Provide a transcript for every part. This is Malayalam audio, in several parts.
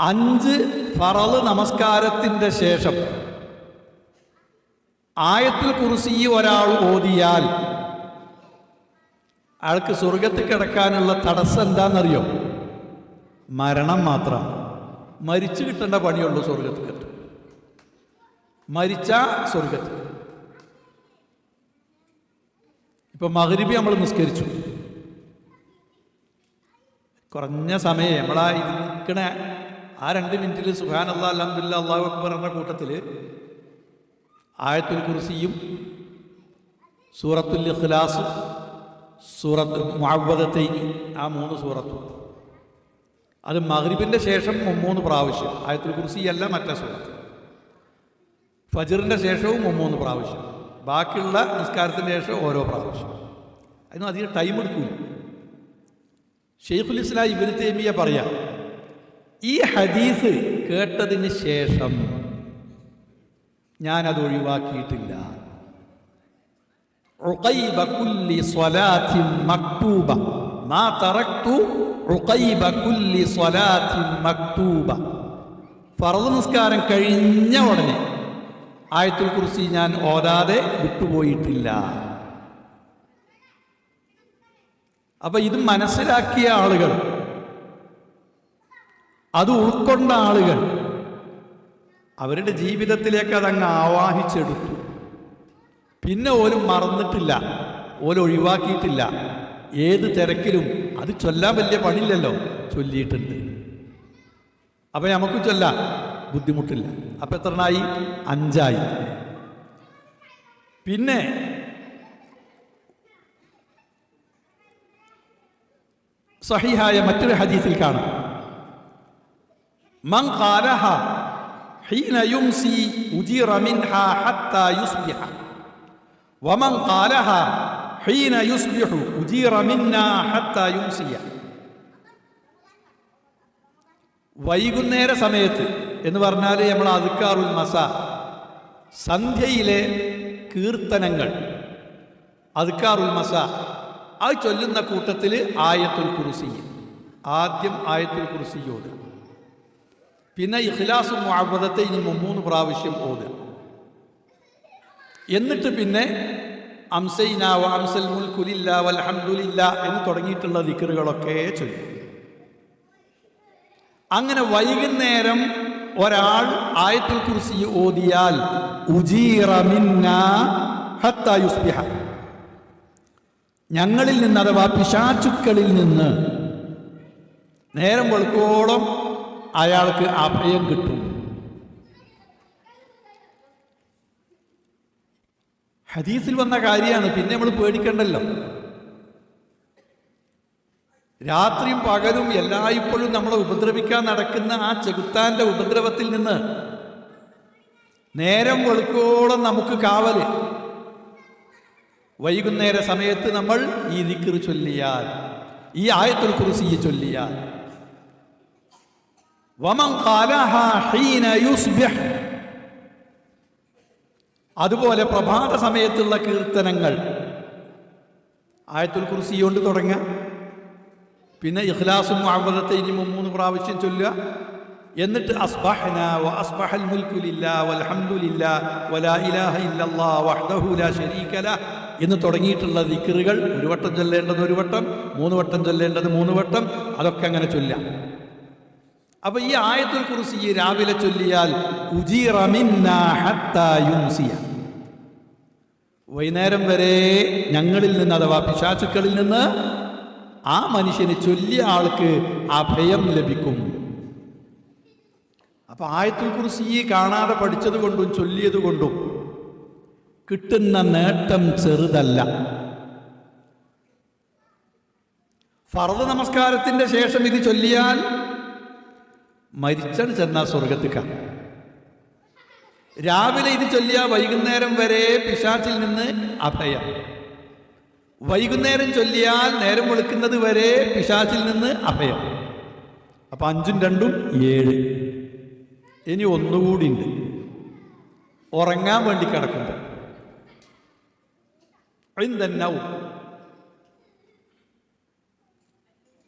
അഞ്ച് ഫറൾ നമസ്കാരത്തിന്റെ ശേഷം ആയത്തിൽ കുറിച്ച് ഈ ഒരാൾ ഓതിയാൽ അയാൾക്ക് സ്വർഗത്തിൽ കിടക്കാനുള്ള തടസ്സം എന്താണെന്നറിയോ? മരണം മാത്രം. മരിച്ചു കിട്ടേണ്ട പണിയുള്ളൂ സ്വർഗത്തിൽ കിട്ടും. മരിച്ച സ്വർഗത്തിൽ ഇപ്പൊ മകരിബി നമ്മൾ നിസ്കരിച്ചു. കുറഞ്ഞ സമയം നമ്മളാ ഇരിക്കണ ആ രണ്ട് മിനിറ്റിൽ സുഹാൻ അള്ളാഹ് അലഹമില്ല അള്ളാഹു അക്ബർ എന്ന കൂട്ടത്തിൽ ആയത്തുൽ കുർസിയും സൂറത്തുൽ ഇഖ്ലാസും സൂറത്ത് മുഅവ്വദത്തൈനി ആ മൂന്ന് സൂറത്തും. അത് മഹ്രിബിന്റെ ശേഷം മൂന്ന് പ്രാവശ്യം. ആയത്തുൽ കുർസി അല്ല മറ്റേ സൂറത്ത്. ഫജറിന്റെ ശേഷവും മൂന്ന് പ്രാവശ്യം. ബാക്കിയുള്ള നിസ്കാരത്തിന്റെ ശേഷം ഓരോ പ്രാവശ്യം. അതിനും അധികം ടൈം എടുക്കൂല. ഷെയ്ഖുൽ ഇസ്ലാം ഇബിന് തേമിയ പറയാം ഈ ഹദീസ് കേട്ടതിന് ശേഷം ഞാനത് ഒഴിവാക്കിയിട്ടില്ല. റുഖൈബ കുല്ലി മക്തൂബ. മാ തറക്തു കുല്ലി മക്തൂബ. നിസ്കാരം കഴിഞ്ഞ ഉടനെ ആയത്തിൽ കുറിച്ച് ഞാൻ ഓരാതെ വിട്ടുപോയിട്ടില്ല. അപ്പൊ ഇത് മനസ്സിലാക്കിയ ആളുകൾ അത് ഉൾക്കൊണ്ട ആളുകൾ അവരുടെ ജീവിതത്തിലേക്ക് അതങ്ങ് ആവാഹിച്ചെടുത്തു. പിന്നെ ഓലും മറന്നിട്ടില്ല ഓലൊഴിവാക്കിയിട്ടില്ല ഏത് തിരക്കിലും അത് ചൊല്ലാൻ വലിയ പണിയില്ലല്ലോ ചൊല്ലിയിട്ടുണ്ട്. അപ്പം നമുക്ക് ചൊല്ലാം ബുദ്ധിമുട്ടില്ല. അപ്പം എത്രണ്ണായി അഞ്ചായി. പിന്നെ സഹിഹായ മറ്റൊരു ഹദീസിൽ കാണാം. മൻ ഖാലഹ ഹീന യുംസി ഉജിറ മിൻഹ ഹത്താ യുസ്ബിഹ വമൻ ഖാലഹ ഹീന യുസ്ബിഹു ഉജിറ മിന്നാ ഹത്താ യുംസിയ വൈകുന്നേര സമയത്ത് എന്ന് പറഞ്ഞാൽ നമ്മൾ അതുക്കാറുൽ മസ സന്ധ്യയിലെ കീർത്തനങ്ങൾ. അതുക്കാറുൽ മസ അത് ചൊല്ലുന്ന കൂട്ടത്തിൽ ആയത്തുൽ കുറിസി ആദ്യം ആയത്തുൽ കുറിസി ഓതുക പിന്നെ ഇഖ്ലാസും മുഅവ്വദത്തെ ഇനി മൂന്ന് പ്രാവശ്യം ഓതുക എന്നിട്ട് പിന്നെ എന്ന് തുടങ്ങിയിട്ടുള്ള ദിക്കറുകളൊക്കെ ചൊല്ലും. അങ്ങനെ വൈകുന്നേരം ഒരാൾ ആയത്തുൽ കുർസി ഓതിയാൽ ഞങ്ങളിൽ നിന്ന് അഥവാ പിശാചുക്കളിൽ നിന്ന് നേരം വെളുക്കോളം അയാൾക്ക് അഭയം കിട്ടും. ഹദീസിൽ വന്ന കാര്യമാണ് പിന്നെ നമ്മൾ പേടിക്കണ്ടല്ലോ. രാത്രിയും പകലും എല്ലായ്പ്പോഴും നമ്മളെ ഉപദ്രവിക്കാൻ നടക്കുന്ന ആ ചെകുത്താന്റെ ഉപദ്രവത്തിൽ നിന്ന് നേരം വെളുക്കോളം നമുക്ക് കാവൽ. വൈകുന്നേര സമയത്ത് നമ്മൾ ഈ ദിക്കർ ചൊല്ലിയാൽ ഈ ആയത്തുൽ ഈ ചൊല്ലിയാൽ. അതുപോലെ പ്രഭാത സമയത്തുള്ള കീർത്തനങ്ങൾ. ആയത്തുൽ കുറിസി കൊണ്ട് തുടങ്ങുക. പിന്നെ ഇഖ്ലാസും ഇനി മൂന്ന് പ്രാവശ്യം ചൊല്ലുക. എന്നിട്ട് വ അസ്ബഹൽ ലില്ലാ വലാ ഇലാഹ ലാ ശരീക ലഹ് എന്ന് തുടങ്ങിയിട്ടുള്ള ദിക്റുകൾ ഒരു വട്ടം ചൊല്ലേണ്ടത് ഒരു വട്ടം മൂന്ന് വട്ടം ചൊല്ലേണ്ടത് മൂന്ന് വട്ടം അതൊക്കെ അങ്ങനെ ചൊല്ലാം അപ്പൊ ഈ ആയത്തുൽ കുറിച്ച് ഈ രാവിലെ ചൊല്ലിയാൽ വൈകുന്നേരം വരെ ഞങ്ങളിൽ നിന്ന് അഥവാ പിശാചുക്കളിൽ നിന്ന് ആ മനുഷ്യന് ചൊല്ലിയ ആൾക്ക് അഭയം ലഭിക്കും. അപ്പൊ ആയത്തുൽ കുറിച്ച് ഈ കാണാതെ പഠിച്ചത് കൊണ്ടും ചൊല്ലിയത് കൊണ്ടും കിട്ടുന്ന നേട്ടം ചെറുതല്ല. ഫറദ് നമസ്കാരത്തിന്റെ ശേഷം ഇത് ചൊല്ലിയാൽ മരിച്ചാൽ ചെന്ന സ്വർഗത്തിക്ക. രാവിലെ ഇത് ചൊല്ലിയ വൈകുന്നേരം വരെ പിശാച്ചിൽ നിന്ന് അഭയം. വൈകുന്നേരം ചൊല്ലിയാൽ നേരം വെളുക്കുന്നത് വരെ പിശാച്ചിൽ നിന്ന് അഭയം. അപ്പൊ അഞ്ചും രണ്ടും ഏഴ്. ഇനി ഒന്നുകൂടി ഉണ്ട്. ഉറങ്ങാൻ വേണ്ടി കിടക്കുമ്പോൾ തന്നാവും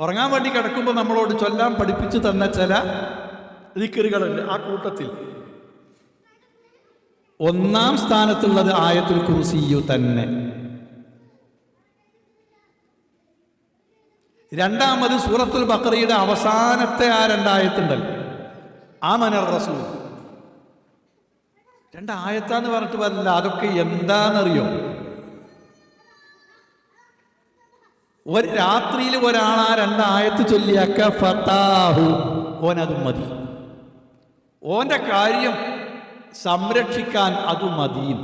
ഉറങ്ങാൻ വേണ്ടി കിടക്കുമ്പോൾ നമ്മളോട് ചൊല്ലാൻ പഠിപ്പിച്ചു തന്ന ചില ദിക്കറുകളുണ്ട് ആ കൂട്ടത്തിൽ. ഒന്നാം സ്ഥാനത്തുള്ളത് ആയത്തുൽ കുറുസിയു തന്നെ. രണ്ടാമത് സൂറത്തുൽ ബക്രയുടെ അവസാനത്തെ ആ രണ്ടായത്തുണ്ടല്ലോ. ആ മനർ റസൂൽ. രണ്ടായത്താന്ന് പറഞ്ഞിട്ട് പറഞ്ഞില്ല അതൊക്കെ എന്താണെന്നറിയോ ഒരു രാത്രിയിൽ ഒരാൾ ആ രണ്ടായത്ത് ചൊല്ലിയാക്ക ഫത്താഹു ഓനത് മതി. ഓന്റെ കാര്യം സംരക്ഷിക്കാൻ അത് മതിയും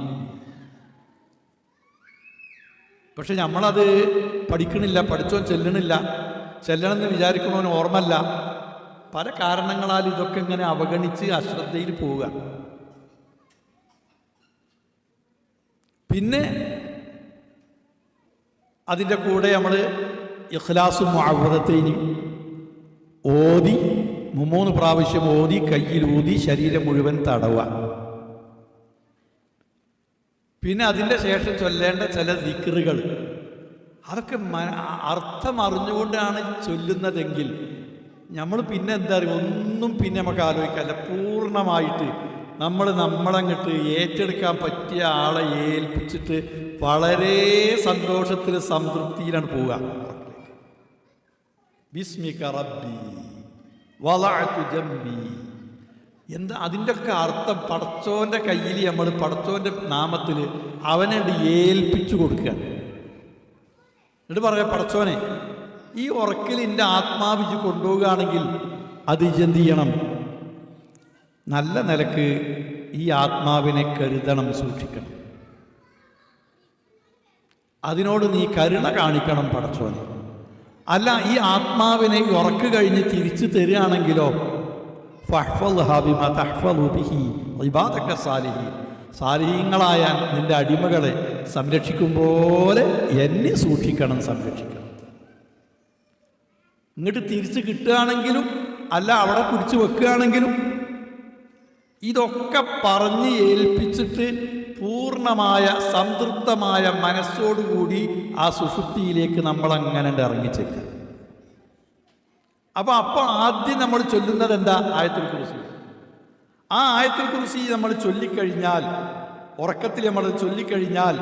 പക്ഷെ നമ്മളത് പഠിക്കണില്ല പഠിച്ചോ ചെല്ലണില്ല. ചെല്ലണമെന്ന് വിചാരിക്കണോന് ഓർമ്മല്ല. പല കാരണങ്ങളാൽ ഇതൊക്കെ ഇങ്ങനെ അവഗണിച്ച് അശ്രദ്ധയിൽ പോവുക. പിന്നെ അതിന്റെ കൂടെ നമ്മൾ ഇഖ്ലാസും മുഅവ്വദത്തൈനും ഓതി മൂന്ന് പ്രാവശ്യം ഓതി കയ്യിൽ ഊതി ശരീരം മുഴുവൻ തടവുക. പിന്നെ അതിന്റെ ശേഷം ചൊല്ലേണ്ട ചില ദിക്റുകൾ. അതൊക്കെ അർത്ഥം അറിഞ്ഞുകൊണ്ടാണ് ചൊല്ലുന്നതെങ്കിൽ നമ്മൾ പിന്നെ എന്താ പറയുക ഒന്നും പിന്നെ നമുക്ക് ആലോചിക്കാല്ല പൂർണമായിട്ട് നമ്മൾ നമ്മളങ്ങട്ട് ഏറ്റെടുക്കാൻ പറ്റിയ ആളെ ഏൽപ്പിച്ചിട്ട് വളരെ സന്തോഷത്തിൽ സംതൃപ്തിയിലാണ് പോവുക. ബിസ്മിക റബ്ബി വളഅതു ജംബി. എന്താ അതിന്റെ ഒക്കെ അർത്ഥം പടച്ചോന്റെ കയ്യിൽ നമ്മൾ പടച്ചോന്റെ നാമത്തിൽ അവനെ ഏൽപ്പിച്ചു കൊടുക്കുക. എന്നിട്ട് പറയാം പടച്ചോനെ ഈ ഉറക്കിൽ എന്റെ ആത്മാവിജ് കൊണ്ടുപോവുകയാണെങ്കിൽ അത് എന്ത് ചെയ്യണം? നല്ല നിലയ്ക്ക് ഈ ആത്മാവിനെ കരുതണം സൂക്ഷിക്കണം. അതിനോട് നീ കരുണ കാണിക്കണം പടച്ചോനെ. അല്ല ഈ ആത്മാവിനെ ഉറക്കു കഴിഞ്ഞ് തിരിച്ചു തരികയാണെങ്കിലോ? സാലിഹീങ്ങളായ നിന്റെ അടിമകളെ സംരക്ഷിക്കും പോലെ എന്നെ സൂക്ഷിക്കണം സംരക്ഷിക്കണം. ഇങ്ങോട്ട് തിരിച്ച് കിട്ടുകയാണെങ്കിലും അല്ല അവിടെ പിടിച്ചു വെക്കുകയാണെങ്കിലും ഇതൊക്കെ പറഞ്ഞ് ഏൽപ്പിച്ചിട്ട് പൂർണമായ സംതൃപ്തമായ മനസ്സോടുകൂടി ആ സുഷുപ്തിയിലേക്ക് നമ്മൾ അങ്ങനെ ഇറങ്ങിച്ചെല്ലുക അപ്പൊ അപ്പൊ ആദ്യം നമ്മൾ ചൊല്ലുന്നത് എന്താ? ആയത്തിൽ കുറിച്ച് ആ ആയത്തിൽ കുറിച്ച് നമ്മൾ ചൊല്ലിക്കഴിഞ്ഞാൽ ഉറക്കത്തിൽ നമ്മൾ ചൊല്ലിക്കഴിഞ്ഞാൽ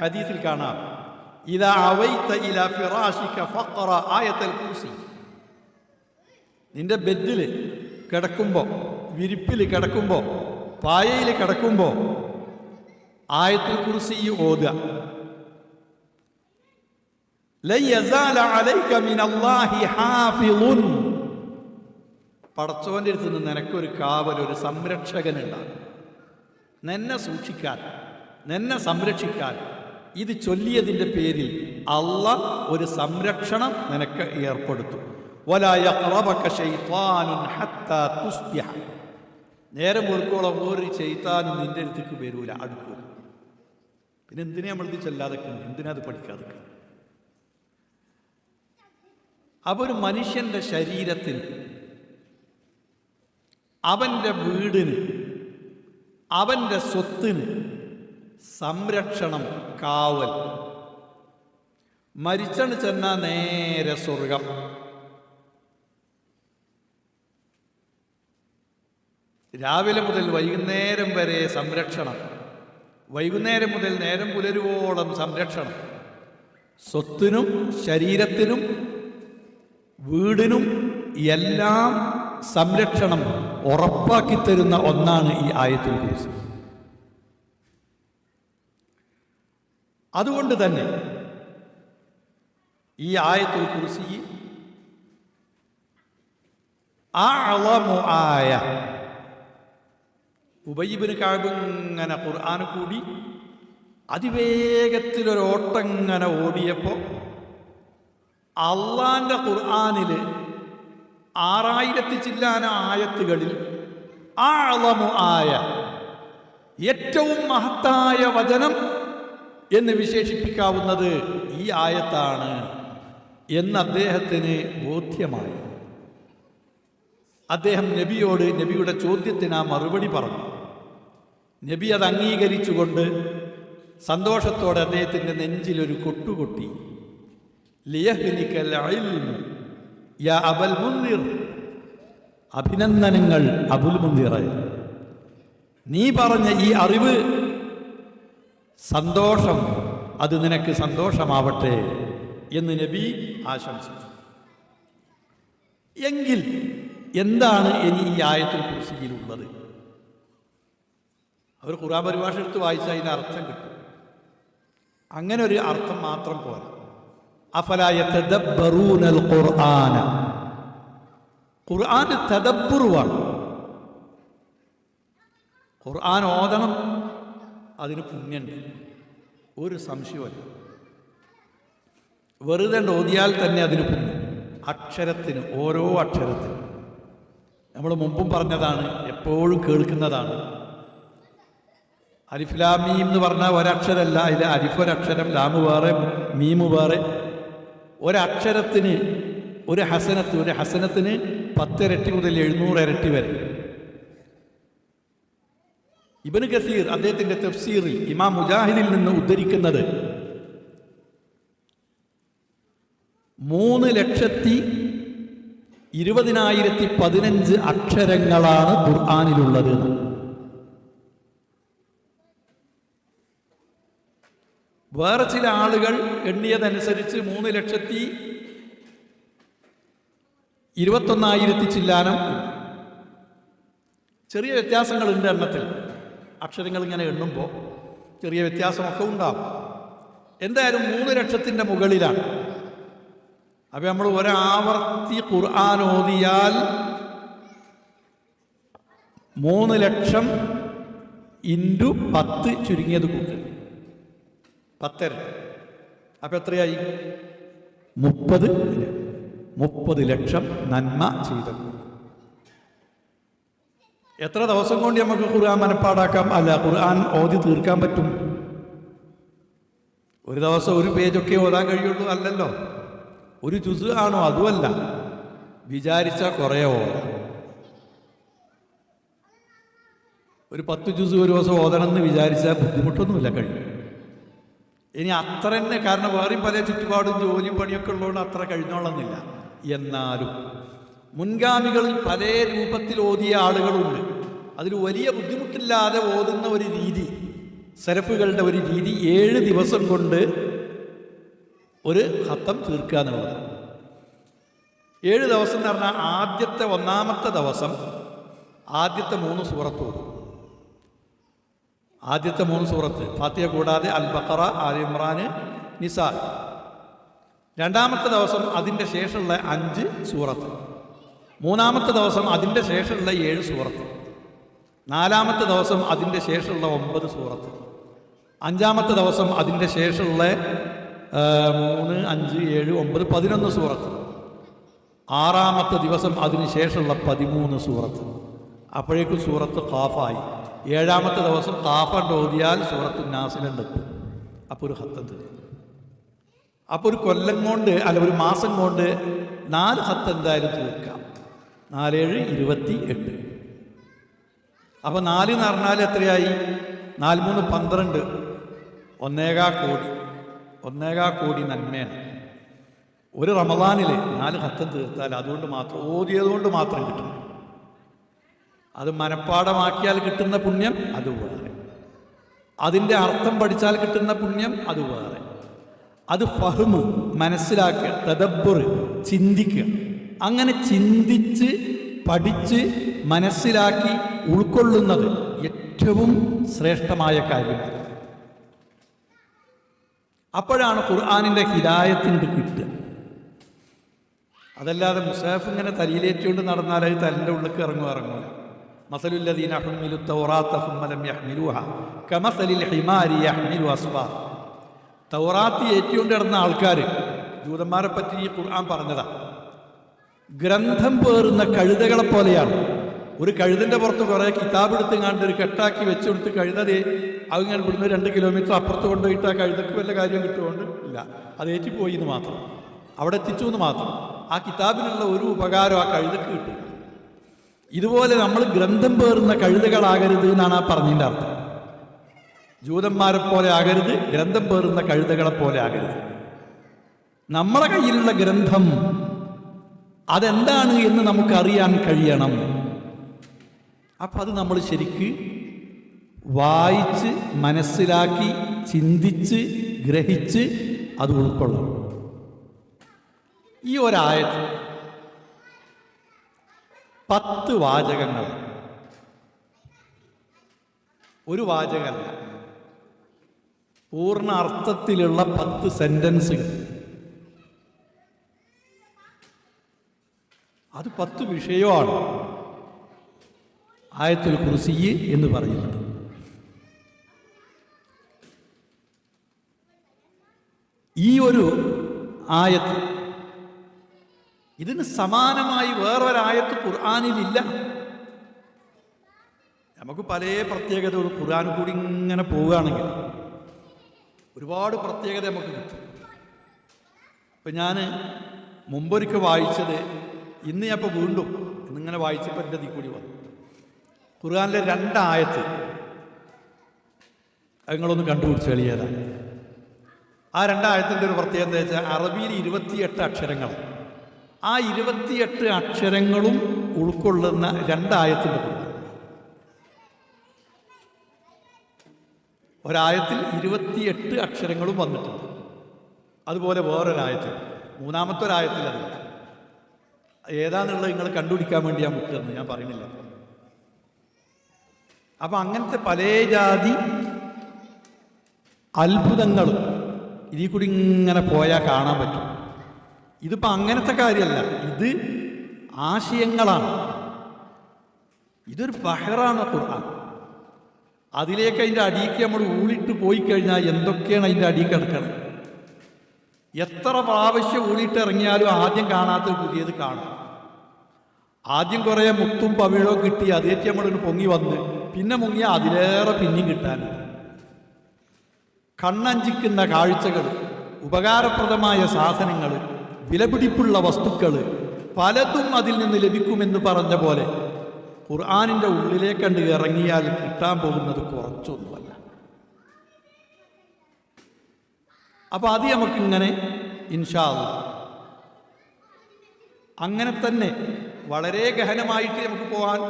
ഹദീസിൽ കാണാം. ഫഖറ നിന്റെ ബെഡിൽ കിടക്കുമ്പോൾ വിരിപ്പിൽ കിടക്കുമ്പോൾ പായയിൽ കിടക്കുമ്പോൾ ആയത്തിൽ കുറിച്ച് ഈ ഓതുക. പടച്ചോന്റെ അടുത്ത് നിന്ന് നിനക്കൊരു കാവൽ ഒരു സംരക്ഷകനുണ്ടാകും നിന്നെ സൂക്ഷിക്കാൻ നിന്നെ സംരക്ഷിക്കാൻ. ഇത് ചൊല്ലിയതിന്റെ പേരിൽ അള്ള ഒരു സംരക്ഷണം നിനക്ക് ഏർപ്പെടുത്തും. വലാ നേരം മുഴുക്കോളം ഒരു ചെയ്താനും നിന്റെ അടുത്തേക്ക് വരൂല അടുക്കൂല പിന്നെ എന്തിനാ നമ്മളിത് ചെല്ലാതെ എന്തിനാ അത് പഠിക്കാതെ അപ്പൊ ഒരു മനുഷ്യന്റെ ശരീരത്തിന് അവന്റെ വീടിന് അവന്റെ സ്വത്തിന് സംരക്ഷണം കാവൽ. മരിച്ചണ് ചെന്ന നേരെ സ്വർഗം. രാവിലെ മുതൽ വൈകുന്നേരം വരെ സംരക്ഷണം. വൈകുന്നേരം മുതൽ നേരം പുലരുവോളം സംരക്ഷണം. സ്വത്തിനും ശരീരത്തിനും വീടിനും എല്ലാം സംരക്ഷണം ഉറപ്പാക്കി തരുന്ന ഒന്നാണ് ഈ ആയത്തിൽ കുറിച്ച് അതുകൊണ്ട് തന്നെ ഈ ആയത്തിൽ കുറിച്ച് ആ ആയ ഉബൈബിന് കാബ് ഇങ്ങനെ ഖുർആൻ കൂടി അതിവേഗത്തിലൊരു ഓട്ടങ്ങനെ ഓടിയപ്പോൾ അള്ളാന്റെ ഖുർആാനിൽ ആറായിരത്തി ചില്ലാന ആയത്തുകളിൽ ആളമു ആയ ഏറ്റവും മഹത്തായ വചനം എന്ന് വിശേഷിപ്പിക്കാവുന്നത് ഈ ആയത്താണ് എന്ന് അദ്ദേഹത്തിന് ബോധ്യമായി. അദ്ദേഹം നബിയോട് നബിയുടെ ചോദ്യത്തിന് ആ മറുപടി പറഞ്ഞു. നബി അത് അംഗീകരിച്ചുകൊണ്ട് സന്തോഷത്തോടെ അദ്ദേഹത്തിന്റെ നെഞ്ചിലൊരു കൊട്ടുകൊട്ടി. ലിയഹ്നിക്കൽ യാ അബൽ മുൻനിർ. അഭിനന്ദനങ്ങൾ അബുൽ മുന്തിറെ നീ പറഞ്ഞ ഈ അറിവ് സന്തോഷം അത് നിനക്ക് സന്തോഷമാവട്ടെ എന്ന് നബി ആശംസിച്ചു. എങ്കിൽ എന്താണ് ഇനി ഈ ആയത്തിൽ കുറിച്ചിയിലുള്ളത് അവർ ഖുറാൻ പരിഭാഷ എടുത്ത് വായിച്ചാൽ അതിന്റെ അർത്ഥം കിട്ടും. അങ്ങനെ ഒരു അർത്ഥം മാത്രം പോരാ. അഫലായ തദബ്ബറൂനൽ ഖുർആന. ഖുർആൻ തദബ്ബുറുവാണ്. ഖുർആൻ ഓതണം അതിന് പുണ്യണ്ട്. ഒരു സംശയമല്ല വെറുതെ ഓതിയാൽ തന്നെ അതിന് പുണ്യം. അക്ഷരത്തിന് ഓരോ അക്ഷരത്തിനും. നമ്മൾ മുമ്പും പറഞ്ഞതാണ് എപ്പോഴും കേൾക്കുന്നതാണ്. അരിഫ്ലാമീം എന്ന് പറഞ്ഞാൽ ഒരക്ഷരമല്ല അതിൽ അരിഫ് ഒരക്ഷരം ലാമ് വേറെ മീമ് വേറെ. ഒരക്ഷരത്തിന് ഒരു ഹസനത്ത് ഒരു ഹസനത്തിന് പത്തിരട്ടി മുതൽ എഴുന്നൂറ് ഇരട്ടി വരെ. ഇബന് കസീർ അദ്ദേഹത്തിന്റെ തഫ്സീറിൽ ഇമാം മുജാഹിദിൽ നിന്ന് ഉദ്ധരിക്കുന്നത് മൂന്ന് ലക്ഷത്തി ഇരുപതിനായിരത്തി പതിനഞ്ച് അക്ഷരങ്ങളാണ് ഖുർആാനിലുള്ളത് എന്ന്. വേറെ ചില ആളുകൾ എണ്ണിയതനുസരിച്ച് മൂന്ന് ലക്ഷത്തി ഇരുപത്തൊന്നായിരത്തി ചില്ലാനം ചെറിയ വ്യത്യാസങ്ങളുണ്ട് എണ്ണത്തിൽ. അക്ഷരങ്ങൾ ഇങ്ങനെ എണ്ണുമ്പോൾ ചെറിയ വ്യത്യാസമൊക്കെ ഉണ്ടാവും. എന്തായാലും മൂന്ന് ലക്ഷത്തിന്റെ മുകളിലാണ്. അപ്പം നമ്മൾ ഒരാവർത്തി ഖുർആൻ മൂന്ന് ലക്ഷം ഇന്റു പത്ത് ചുരുങ്ങിയത് കൂട്ടും. പത്തര അപ്പം എത്രയായി? മുപ്പത് മുപ്പത് ലക്ഷം നന്മ ചെയ്ത എത്ര ദിവസം കൊണ്ട് നമുക്ക് ഖുർആൻ മനപ്പാടാക്കാം? അല്ല ഖുർആൻ ഓതി തീർക്കാൻ പറ്റും. ഒരു ദിവസം ഒരു പേജൊക്കെ ഓതാൻ കഴിയുള്ളൂ അല്ലല്ലോ. ഒരു ചുസ് ആണോ? അതുമല്ല. വിചാരിച്ച കുറേ ഓതാം. ഒരു പത്ത് ചുസ് ഒരു ദിവസം ഓതണം എന്ന് വിചാരിച്ചാൽ ബുദ്ധിമുട്ടൊന്നുമില്ല കഴിയും. ഇനി അത്ര തന്നെ കാരണം വേറെയും പല ചുറ്റുപാടും ജോലിയും പണിയൊക്കെ ഉള്ളതുകൊണ്ട് അത്ര കഴിഞ്ഞോളന്നില്ല. എന്നാലും മുൻഗാമികളിൽ പല രൂപത്തിൽ ഓതിയ ആളുകളുണ്ട്. അതിൽ വലിയ ബുദ്ധിമുട്ടില്ലാതെ ഓതുന്ന ഒരു രീതി സരഫുകളുടെ ഒരു രീതി ഏഴ് ദിവസം കൊണ്ട് ഒരു ഹത്തം തീർക്കുക എന്നുള്ളത്. ഏഴ് ദിവസം എന്ന് പറഞ്ഞാൽ ആദ്യത്തെ ഒന്നാമത്തെ ദിവസം ആദ്യത്തെ മൂന്ന് സൂറത്ത് ഓതും. ആദ്യത്തെ മൂന്ന് സൂറത്ത്. ഫാത്തിയ കൂടാതെ അൽ ബക്കറ ആൽ ഇമ്രാൻ രണ്ടാമത്തെ ദിവസം അതിന്റെ ശേഷമുള്ള അഞ്ച് സൂറത്ത്. മൂന്നാമത്തെ ദിവസം അതിന്റെ ശേഷമുള്ള ഏഴ് സൂറത്ത്. നാലാമത്തെ ദിവസം അതിന്റെ ശേഷമുള്ള ഒമ്പത് സൂറത്ത്. അഞ്ചാമത്തെ ദിവസം അതിന്റെ ശേഷമുള്ള മൂന്ന് അഞ്ച് ഏഴ് ഒമ്പത് പതിനൊന്ന് സൂറത്ത്. ആറാമത്തെ ദിവസം അതിന് ശേഷമുള്ള പതിമൂന്ന് സൂറത്ത്. അപ്പോഴേക്കും സൂറത്ത് ഖാഫായി. ഏഴാമത്തെ ദിവസം താഫൻ ഓതിയാൽ സൂറത്ത് നാസിലുണ്ടെത്തും അപ്പോൾ ഒരു ഹത്തം തീർന്നു അപ്പോൾ ഒരു കൊല്ലം കൊണ്ട് അല്ല ഒരു മാസം കൊണ്ട് നാല് ഹത്ത് എന്തായാലും തീർക്കാം. നാലേഴ് ഇരുപത്തി എട്ട്. അപ്പോൾ നാല് എന്ന് പറഞ്ഞാൽ എത്രയായി? നാല് മൂന്ന് പന്ത്രണ്ട്. ഒന്നേകാ കോടി. ഒന്നേകാ കോടി നന്മയാണ്. ഒരു റമദാനിൽ നാല് ഹത്തം തീർത്താൽ അതുകൊണ്ട് മാത്രം ഓതിയത് കൊണ്ട് മാത്രം കിട്ടും. അത് മനഃപ്പാടമാക്കിയാൽ കിട്ടുന്ന പുണ്യം അത് വേറെ. അതിന്റെ അർത്ഥം പഠിച്ചാൽ കിട്ടുന്ന പുണ്യം അത് വേറെ. അത് ഫഹ്മ് മനസ്സിലാക്കുക തദബ്ബർ ചിന്തിക്കുക. അങ്ങനെ ചിന്തിച്ച് പഠിച്ച് മനസ്സിലാക്കി ഉൾക്കൊള്ളുന്നത് ഏറ്റവും ശ്രേഷ്ഠമായ കാര്യമാണ്. അപ്പോഴാണ് ഖുർആാനിന്റെ ഹിദായത്തിന്റെ കിട്ടുക. അതല്ലാതെ മുസാഫ് ഇങ്ങനെ തലയിലേറ്റുകൊണ്ട് നടന്നാൽ അത് തലിന്റെ ഉള്ളിൽ ഇറങ്ങും മസലുല്ലദീന ഹുമ്മിലു തൗറാത്ത ഹുമ്മലം യഹ്മിലുഹ കമസലിൽ ഹിമാരി യഹ്മിലു അസ്ഫാർ തൗറാത്ത് ഏറ്റുകൊണ്ട് നടന്ന ആൾക്കാർ ജൂതന്മാരെ പറ്റി ഈ ഖുർആൻ പറഞ്ഞതാ. ഗ്രന്ഥം പേറുന്ന കഴുതകളെ പോലെയാണ്. ഒരു കഴുതിന്റെ പുറത്ത് കുറേ കിതാബ് എടുത്തുങ്ങാണ്ട് ഒരു കെട്ടാക്കി വെച്ചുകൊടുത്ത് കഴുതതേ അതിങ്ങനെ ഇവിടുന്ന് രണ്ട് കിലോമീറ്റർ അപ്പുറത്ത് കൊണ്ടുപോയിട്ട് ആ കഴുതക്ക് വല്ല കാര്യം കിട്ടുകൊണ്ട് ഇല്ല. അത് ഏറ്റിപ്പോയി എന്ന് മാത്രം. അവിടെ എത്തിച്ചു എന്ന് മാത്രം. ആ കിതാബിനുള്ള ഒരു ഉപകാരം ആ കഴുതക്ക് കിട്ടും. ഇതുപോലെ നമ്മൾ ഗ്രന്ഥം പേറുന്ന കഴുതകളാകരുത് എന്നാണ് ആ പറഞ്ഞതിന്റെ അർത്ഥം. ജൂതന്മാരെ പോലെ ആകരുത് ഗ്രന്ഥം പേറുന്ന കഴുതകളെ പോലെ ആകരുത്. നമ്മളെ കയ്യിലുള്ള ഗ്രന്ഥം അതെന്താണ് എന്ന് നമുക്കറിയാൻ കഴിയണം. അപ്പം അത് നമ്മൾ ശരിക്ക് വായിച്ച് മനസ്സിലാക്കി ചിന്തിച്ച് ഗ്രഹിച്ച് അത് ഉൾക്കൊള്ളണം. ഈ ഒരായത്ത് പത്ത് വാചകങ്ങൾ. ഒരു വാചകമല്ല. പൂർണ അർത്ഥത്തിലുള്ള പത്ത് സെന്റൻസുകൾ അത് പത്ത് വിഷയമാണ്. ആയത്തുൽ കുറിസി എന്ന് പറയുന്നത്. ഈ ഒരു ആയത്ത് ഇതിന് സമാനമായി വേറൊരായത്ത് ഖുർആാനിലില്ല. നമുക്ക് പല പ്രത്യേകതകളും ഖുർആൻ കൂടി ഇങ്ങനെ പോവുകയാണെങ്കിൽ ഒരുപാട് പ്രത്യേകത നമുക്ക് കിട്ടും. ഇപ്പം ഞാൻ മുമ്പൊരിക്കൽ വായിച്ചത് ഇന്ന് ഞാൻ വീണ്ടും ഇന്നിങ്ങനെ വായിച്ചപ്പോൾ എന്റെ അതിൽ കൂടി വന്നു. ഖുർആാനിലെ രണ്ടായത്ത് നിങ്ങളൊന്ന് കണ്ടുപിടിച്ച് എളിയതാണ് ആ രണ്ടായത്തിന്റെ ഒരു പ്രത്യേകത എന്താ വെച്ചാൽ അറബിയിൽ ഇരുപത്തിയെട്ട് അക്ഷരങ്ങൾ ആ ഇരുപത്തിയെട്ട് അക്ഷരങ്ങളും ഉൾക്കൊള്ളുന്ന രണ്ടായത്തിന്റെ കൂടെ. ഒരായത്തിൽ ഇരുപത്തിയെട്ട് അക്ഷരങ്ങളും വന്നിട്ടുണ്ട്. അതുപോലെ വേറൊരായത്തിൽ മൂന്നാമത്തെ ഒരായത്തിൽ അതില്ല ഏതാന്നുള്ളത് നിങ്ങൾ കണ്ടുപിടിക്കാൻ വേണ്ടി ഞാൻ മുട്ടെന്ന് ഞാൻ പറയുന്നില്ല. അപ്പൊ അങ്ങനത്തെ പല ജാതി അത്ഭുതങ്ങളും ഇതിൽ കൂടി ഇങ്ങനെ പോയാൽ കാണാൻ പറ്റും. ഇതിപ്പോൾ അങ്ങനത്തെ കാര്യമല്ല. ഇത് ആശയങ്ങളാണ്. ഇതൊരു ബഹറാണ് ഖുർആൻ. അതിലേക്ക് അതിന്റെ അടിയിലേക്ക് നമ്മൾ ഊളിട്ട് പോയി കഴിഞ്ഞാൽ എന്തൊക്കെയാണ് അതിന്റെ അടിയിൽ കിടക്കുന്നത് എത്ര പ്രാവശ്യം ഊളിയിട്ട് ഇറങ്ങിയാലും ആദ്യം കാണാത്ത പുതിയത് കാണും. ആദ്യം കുറേ മുത്തും പവിഴോ കിട്ടി അതേറ്റ് നമ്മളൊരു പൊങ്ങി വന്ന് പിന്നെ മുങ്ങിയ അതിലേറെ പിന്നെയും കിട്ടാനുണ്ട്. കണ്ണഞ്ചിക്കുന്ന കാഴ്ചകൾ ഉപകാരപ്രദമായ സാധനങ്ങൾ വിലപിടിപ്പുള്ള വസ്തുക്കൾ പലതും അതിൽ നിന്ന് ലഭിക്കുമെന്ന് പറഞ്ഞ പോലെ ഖുർആാനിന്റെ ഉള്ളിലേക്കണ്ട് ഇറങ്ങിയാൽ കിട്ടാൻ പോകുന്നത് കുറച്ചൊന്നുമല്ല. അപ്പോൾ അത് നമുക്കിങ്ങനെ ഇൻഷാ അങ്ങനെ തന്നെ വളരെ ഗഹനമായിട്ട് നമുക്ക് പോകാൻ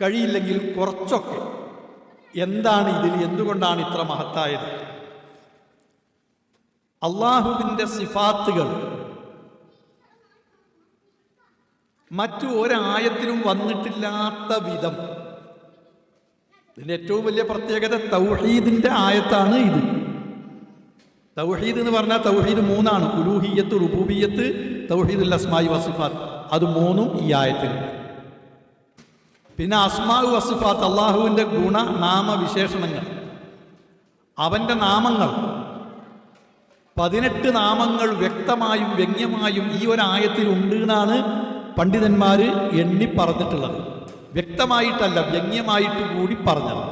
കഴിയില്ലെങ്കിൽ കുറച്ചൊക്കെ എന്താണ് ഇതിൽ എന്തുകൊണ്ടാണ് ഇത്ര മഹത്തായത്? അള്ളാഹുവിന്റെ സിഫാത്തുകൾ മറ്റു ഒരായത്തിലും വന്നിട്ടില്ലാത്ത വിധം. ഇതിന്റെ ഏറ്റവും വലിയ പ്രത്യേകത തൗഹീദിന്റെ ആയത്താണ് ഇത്. തൗഹീദ് എന്ന് പറഞ്ഞാൽ തൗഹീദ് മൂന്നാണ്. ഉലൂഹിയത്ത് റുബൂബിയത്ത് തൗഹീദുൽ അസ്മായി വസിഫാത്ത് അത് മൂന്നും ഈ ആയത്തിൽ പിന്നെ അസ്മാവ് വസിഫാത്ത് അള്ളാഹുവിന്റെ ഗുണ നാമ വിശേഷണങ്ങൾ. അവന്റെ നാമങ്ങൾ. പതിനെട്ട് നാമങ്ങൾ വ്യക്തമായും വ്യംഗ്യമായും ഈ ഒരു ആയത്തിൽ ഉണ്ട് എന്നാണ് പണ്ഡിതന്മാർ എണ്ണി പറഞ്ഞിട്ടുള്ളത്. വ്യക്തമായിട്ടല്ല വ്യംഗ്യമായിട്ട് കൂടി പറഞ്ഞത്.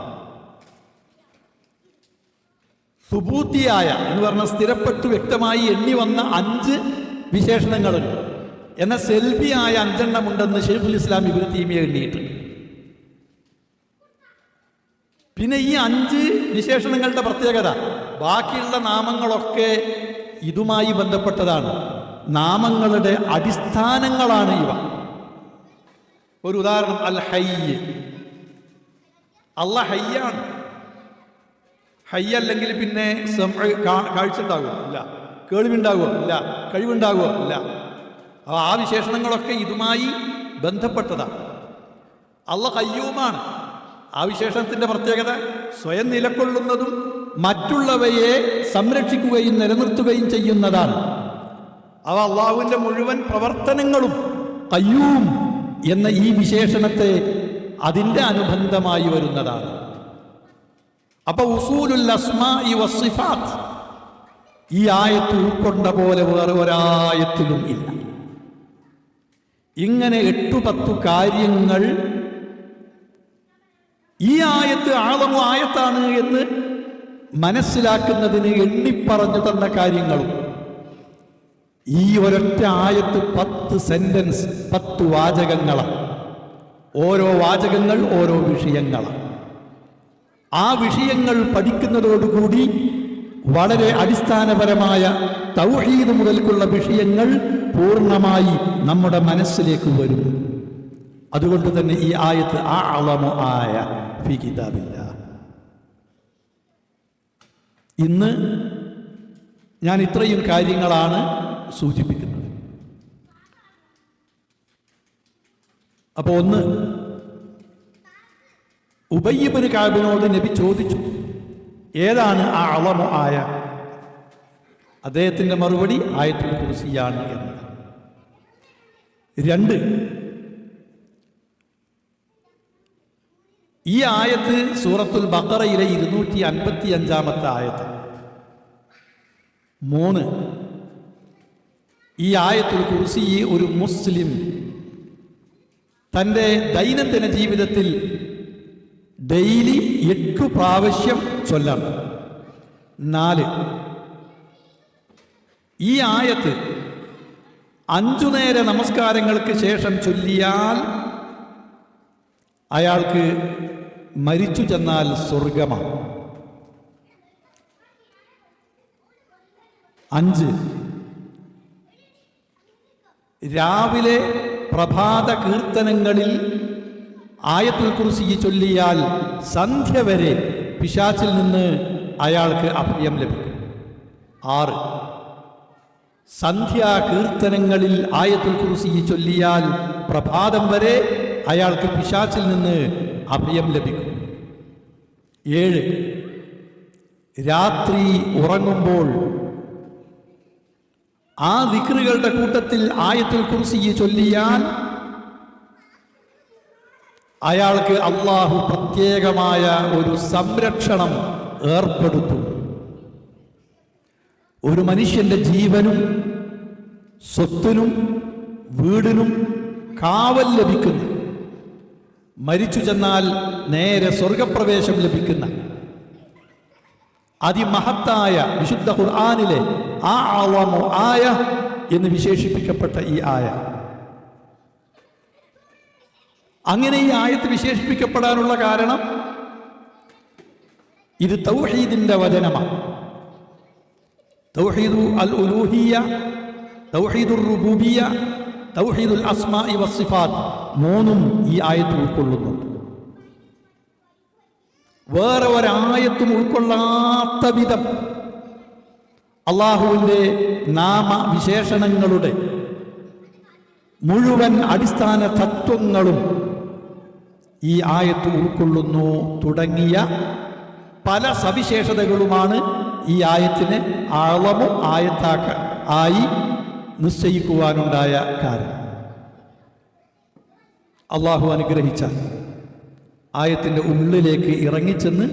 സുബൂത്തിയായ എന്ന് പറഞ്ഞ സ്ഥിരപ്പെട്ടു വ്യക്തമായി എണ്ണി വന്ന അഞ്ച് വിശേഷണങ്ങളുണ്ട്. എന്ന സെൽഫിയായ അഞ്ചെണ്ണമുണ്ടെന്ന് ഷെയ്ഖുൽ ഇസ്ലാം ഇവർ തീമിയ എണ്ണിയിട്ടുണ്ട്. പിന്നെ ഈ അഞ്ച് വിശേഷണങ്ങളുടെ പ്രത്യേകത ബാക്കിയുള്ള നാമങ്ങളൊക്കെ ഇതുമായി ബന്ധപ്പെട്ടതാണ്. നാമങ്ങളുടെ അടിസ്ഥാനങ്ങളാണ് ഇവ. ഒരു ഉദാഹരണം അൽ ഹയ്യ. അല്ല ഹയ്യാണ്. ഹയ്യല്ലെങ്കിൽ പിന്നെ കാഴ്ച ഉണ്ടാകുമോ ഇല്ല. കേൾവിണ്ടാകുമോ ഇല്ല. കഴിവുണ്ടാകുമോ? ഇല്ല. അപ്പോൾ ആ വിശേഷണങ്ങളൊക്കെ ഇതുമായി ബന്ധപ്പെട്ടതാണ്. അല്ല കയ്യൂമാണ് ആ വിശേഷണത്തിന്റെ പ്രത്യേകത സ്വയം നിലകൊള്ളുന്നതും മറ്റുള്ളവയെ സംരക്ഷിക്കുകയും നിലനിർത്തുകയും ചെയ്യുന്നതാണ്. അവ അള്ളാഹുവിന്റെ മുഴുവൻ പ്രവർത്തനങ്ങളും കയ്യൂം എന്ന ഈ വിശേഷണത്തെ അതിന്റെ അനുബന്ധമായി വരുന്നതാണ്. അപ്പൊ ഉസൂലുൽ അസ്മാഇ വസിഫാത്ത് ഈ ആയത്ത് ഉൾക്കൊണ്ട പോലെ വേറെ ഒരായത്തിലും ഇല്ല. ഇങ്ങനെ എട്ടു പത്തു കാര്യങ്ങൾ ഈ ആയത്ത് ആളമോ ആയത്താണ് എന്ന് മനസ്സിലാക്കുന്നതിന് എണ്ണിപ്പറഞ്ഞു തന്ന കാര്യങ്ങളും ഈ ഒരൊറ്റ ആയത്ത് പത്ത് സെന്റൻസ് പത്ത് വാചകങ്ങളാണ് ഓരോ വാചകങ്ങൾ ഓരോ വിഷയങ്ങളാണ് ആ വിഷയങ്ങൾ പഠിക്കുന്നതോടുകൂടി വളരെ അടിസ്ഥാനപരമായ തൗഹീദ് മുതൽക്കുള്ള വിഷയങ്ങൾ പൂർണമായി നമ്മുടെ മനസ്സിലേക്ക് വരും അതുകൊണ്ട് തന്നെ ഈ ആയത്ത് ആ അളമു ആയ ഫി കിതാബില്ല. ഇന്ന് ഞാൻ ഇത്രയും കാര്യങ്ങളാണ് സൂചിപ്പിക്കുന്നത്. അപ്പോൾ ഒന്ന് ഉബയ്യബിന് കാബിനോട് നബി ചോദിച്ചു ഏതാണ് ആ അളമു ആയ? അദ്ദേഹത്തിന്റെ മറുപടി ആയത്തുൽ കുറിസിയാണ് എന്നത്. രണ്ട് ഈ ആയത്ത് സൂറത്തുൽ ബക്കറയിലെ ഇരുന്നൂറ്റി അൻപത്തി അഞ്ചാമത്തെ ആയത്ത്. മൂന്ന് ഈ ആയത്തുൽ കുറിസി ഒരു മുസ്ലിം. തന്റെ ദൈനംദിന ജീവിതത്തിൽ ഡെയിലി എട്ടു പ്രാവശ്യം ചൊല്ലണം നാല്. ഈ ആയത്ത് അഞ്ചു നേര നമസ്കാരങ്ങൾക്ക് ശേഷം ചൊല്ലിയാൽ അയാൾക്ക് മരിച്ചു ചെന്നാൽ സ്വർഗമാണ് അഞ്ച്. രാവിലെ പ്രഭാത കീർത്തനങ്ങളിൽ ആയത്തുൽ ഈ ചൊല്ലിയാൽ സന്ധ്യ വരെ പിശാച്ചിൽ നിന്ന് അയാൾക്ക് അഭയം ലഭിക്കും. ആറ്. സന്ധ്യാ കീർത്തനങ്ങളിൽ ആയത്തുൽ ഈ ചൊല്ലിയാൽ പ്രഭാതം വരെ അയാൾക്ക് പിശാച്ചിൽ നിന്ന് അഭയം ലഭിക്കും. ഏഴ്. രാത്രി ഉറങ്ങുമ്പോൾ ആ വിക്രുകളുടെ കൂട്ടത്തിൽ ആയത്തുൽ ഈ ചൊല്ലിയാൽ അയാൾക്ക് അള്ളാഹു പ്രത്യേകമായ ഒരു സംരക്ഷണം ഏർപ്പെടുത്തും. ഒരു മനുഷ്യന്റെ ജീവനും സ്വത്തിനും വീടിനും കാവൽ ലഭിക്കുന്നു. മരിച്ചു ചെന്നാൽ നേരെ സ്വർഗപ്രവേശം ലഭിക്കുന്ന അതിമഹത്തായ വിശുദ്ധ ഖുർആാനിലെ ആ ആളമോ ആയ എന്ന് വിശേഷിപ്പിക്കപ്പെട്ട ഈ ആയ. അങ്ങനെ ഈ ആയത്ത് വിശേഷിപ്പിക്കപ്പെടാനുള്ള കാരണം ഇത് തൗഹീദിന്റെ വചനമാണ്. ഉലൂഹിയ റുബൂബിയ തൗഹീദുൽ മൂന്നും ഈ ആയത്ത് ഉൾക്കൊള്ളുന്നുണ്ട്. വേറെ ഒരായത്തും ഉൾക്കൊള്ളാത്ത വിധം അള്ളാഹുവിന്റെ നാമവിശേഷണങ്ങളുടെ മുഴുവൻ അടിസ്ഥാന തത്വങ്ങളും ഈ ആയത്ത് ഉൾക്കൊള്ളുന്നു തുടങ്ങിയ പല സവിശേഷതകളുമാണ് ഈ ആയത്തിന് അളവ് ആയത്താക്ക ആയി നിശ്ചയിക്കുവാനുണ്ടായ കാരണം അള്ളാഹു അനുഗ്രഹിച്ച ആയത്തിന്റെ ഉള്ളിലേക്ക് ഇറങ്ങിച്ചെന്ന്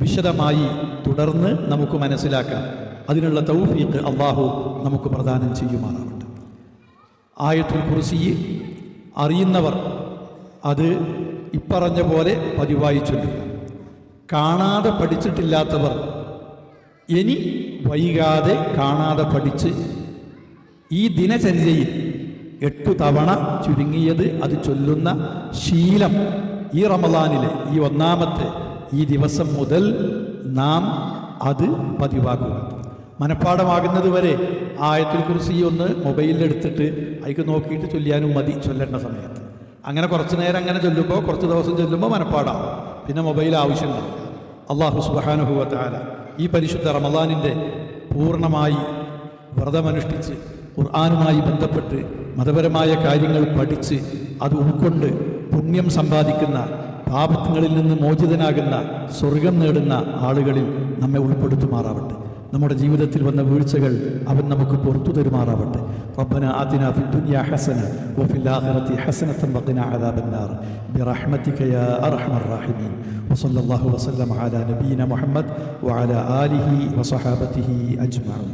വിശദമായി തുടർന്ന് നമുക്ക് മനസ്സിലാക്കാം. അതിനുള്ള തൗഫീഖ് അള്ളാഹു നമുക്ക് പ്രദാനം ചെയ്യുമാറാവട്ടെ. ആയത്തുൽ കുറിച്ച് അറിയുന്നവർ അത് ഇപ്പറഞ്ഞ പോലെ പതിവായി ചൊല്ലുക കാണാതെ പഠിച്ചിട്ടില്ലാത്തവർ ഇനി വൈകാതെ കാണാതെ പഠിച്ച് ഈ ദിനചര്യയിൽ എട്ടു തവണ ചുരുങ്ങിയത് അത് ചൊല്ലുന്ന ശീലം ഈ റമദാനിലെ ഈ ഒന്നാമത്തെ ഈ ദിവസം മുതൽ നാം അത് പതിവാക്കുക. മനഃപ്പാടമാകുന്നത് വരെ ആയത്തിൽ കുറിച്ച് ഈ ഒന്ന് മൊബൈലിലെടുത്തിട്ട് അതിക്ക് നോക്കിയിട്ട് ചൊല്ലിയാനും മതി ചൊല്ലേണ്ട സമയത്ത്. അങ്ങനെ കുറച്ച് നേരം അങ്ങനെ ചൊല്ലുമ്പോൾ കുറച്ച് ദിവസം ചൊല്ലുമ്പോൾ മനഃപ്പാടാവും. പിന്നെ മൊബൈൽ ആവശ്യമില്ല. അള്ളാഹു സുബാനുഭവത്താല ഈ പരിശുദ്ധ റമദാനിന്റെ പൂർണമായി വ്രതമനുഷ്ഠിച്ച് ഖുർആാനുമായി ബന്ധപ്പെട്ട് മതപരമായ കാര്യങ്ങൾ പഠിച്ച് അത് ഉൾക്കൊണ്ട് പുണ്യം സമ്പാദിക്കുന്ന പാപങ്ങളിൽ നിന്ന് മോചിതനാകുന്ന സ്വർഗം നേടുന്ന ആളുകളിൽ നമ്മെ ഉൾപ്പെടുത്തുമാറാവട്ടെ നമ്മുടെ ജീവിതത്തിൽ വന്ന വീഴ്ചകൾ അവൻ നമുക്ക് പുറത്തു തരുമാറാവട്ടെ ربنا آتنا في الدنيا حسنة وفي الآخرة حسنة وقنا عذاب النار برحمتك يا أرحم الراحمين وصلى الله وسلم على نبينا محمد وعلى آله وصحابته أجمعين